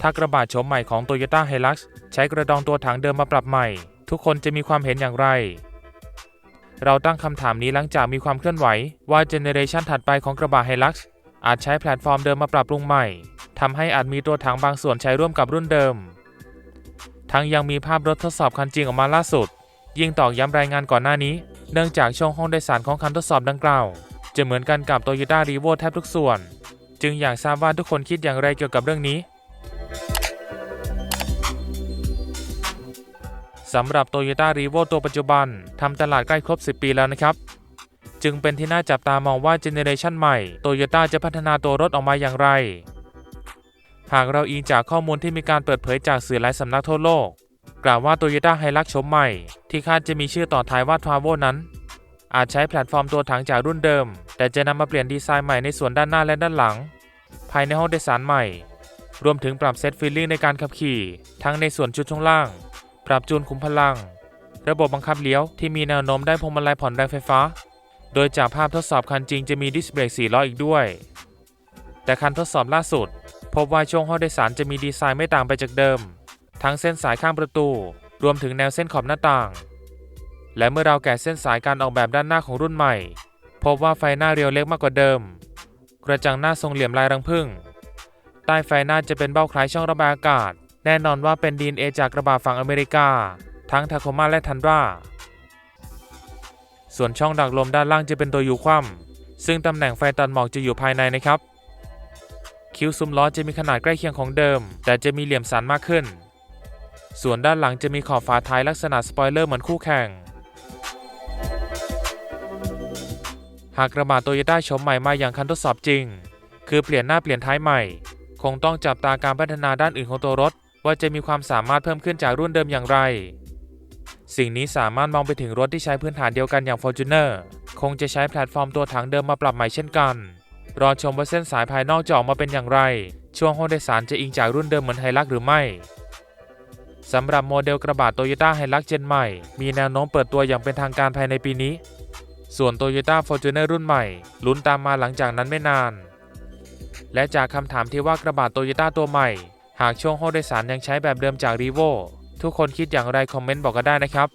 ถ้ากระบะโฉมใหม่ของ Toyota Hilux ใช้กระดองตัวถังเดิมมาปรับใหม่ ทุกคนจะมีความเห็นอย่างไร เราตั้งคำถามนี้หลังจากมีความเคลื่อนไหว ว่าเจเนเรชันถัดไปของกระบะ Hilux อาจใช้แพลตฟอร์มเดิมมาปรับปรุงใหม่ทำให้อาจมีตัวถังบางส่วนใช้ร่วมกับรุ่นเดิม ทั้งยังมีภาพรถทดสอบคันจริงออกมาล่าสุด ยิ่งตอกย้ำรายงานก่อนหน้านี้ เนื่องจากช่วงห้องโดยสารของคันทดสอบดังกล่าว จะเหมือนกันกับ Toyota r e v o แทบทุกส่วน จึงอยากทราบว่าทุกคนคิดอย่างไรเกี่ยวกับเรื่องนี้ สำหรับ Toyota r e v o ตัวปัจจุบันทำตลาดใกล้ครบ 10 ปีแล้วนะครับ จึงเป็นที่น่าจับตามองว่าเจเนเรชันใหม่ Toyota จะพัฒนาตัวรถออกมาอย่างไร หากเราอิงจากข้อมูลที่มีการเปิดเผยจากสื่อหลายสำนักทั่วโลก กล่าวว่า Toyota Hilux ชมใหม่ ที่คาดจะมีชื่อต่อท้ายว่า Travo นั้น อาจใช้แพลตฟอร์มตัวถังจากรุ่นเดิม แต่จะนำมาเปลี่ยนดีไซน์ใหม่ในส่วนด้านหน้าและด้านหลัง ภายในห้องโดยสารใหม่รวมถึงปรับเซตฟีลลิ่งในการขับขี่ ทั้งในส่วนชุดช่วงล่าง ปรับจูนคุมพลัง ระบบบังคับเลี้ยวที่มีแนวโน้มได้พวงมาลัยผ่อนแรงไฟฟ้า โดยจากภาพทดสอบคันจริงจะมีดิสเบรก4ล้ออีกด้วย แต่คันทดสอบล่าสุด พบว่าช่วงห้องโดยสารจะมีดีไซน์ไม่ต่างไปจากเดิม ทั้งเส้นสายข้างประตู รวมถึงแนวเส้นขอบหน้าต่าง และเมื่อเราแกะเส้นสายการออกแบบด้านหน้าของรุ่นใหม่ พบว่าไฟหน้าเรียวเล็กมากกว่าเดิม กระจังหน้าทรงเหลี่ยมลายรังผึ้งใต้ไฟหน้าจะเป็นเบ้าคล้ายช่องระบายอากาศ แน่นอนว่าเป็นดีเอจากกระบะฝั่งอเมริกา ทั้งทาโคมาและทันรา ส่วนช่องดักลมด้านล่างจะเป็นตัวยูคว่ำซึ่งตำแหน่งไฟตัดหมอกจะอยู่ภายในนะครับ คิ้วซุ้มล้อจะมีขนาดใกล้เคียงของเดิม แต่จะมีเหลี่ยมสันมากขึ้น ส่วนด้านหลังจะมีขอบฝาท้ายลักษณะสปอยเลอร์เหมือนคู่แข่งหากกระบะโตโยต้าชมใหม่มาอย่างคันทดสอบจริง คือเปลี่ยนหน้าเปลี่ยนท้ายใหม่ คงต้องจับตาการพัฒนาด้านอื่นของตัวรถ ว่าจะมีความสามารถเพิ่มขึ้นจากรุ่นเดิมอย่างไร สิ่งนี้สามารถมองไปถึงรถที่ใช้พื้นฐานเดียวกันอย่าง Fortuner คงจะใช้แพลตฟอร์มตัวถังเดิมมาปรับใหม่เช่นกัน รอชมว่าเส้นสายภายนอกจะออกมาเป็นอย่างไร ช่วงห้องโดยสารจะอิงจากรุ่นเดิมเหมือนไฮลักหรือไม่สำหรับโมเดลกระบะ Toyota Hilux เจนใหม่ มีแนวโน้มเปิดตัวอย่างเป็นทางการภายในปีนี้ ส่วน Toyota Fortuner รุ่นใหม่ ลุ้นตามมาหลังจากนั้นไม่นาน และจากคำถามที่ว่ากระบะ Toyota ตัวใหม่ หากช่วงห้องโดยสารยังใช้แบบเดิมจากรีโวทุกคนคิดอย่างไรคอมเมนต์บอกกันได้นะครับ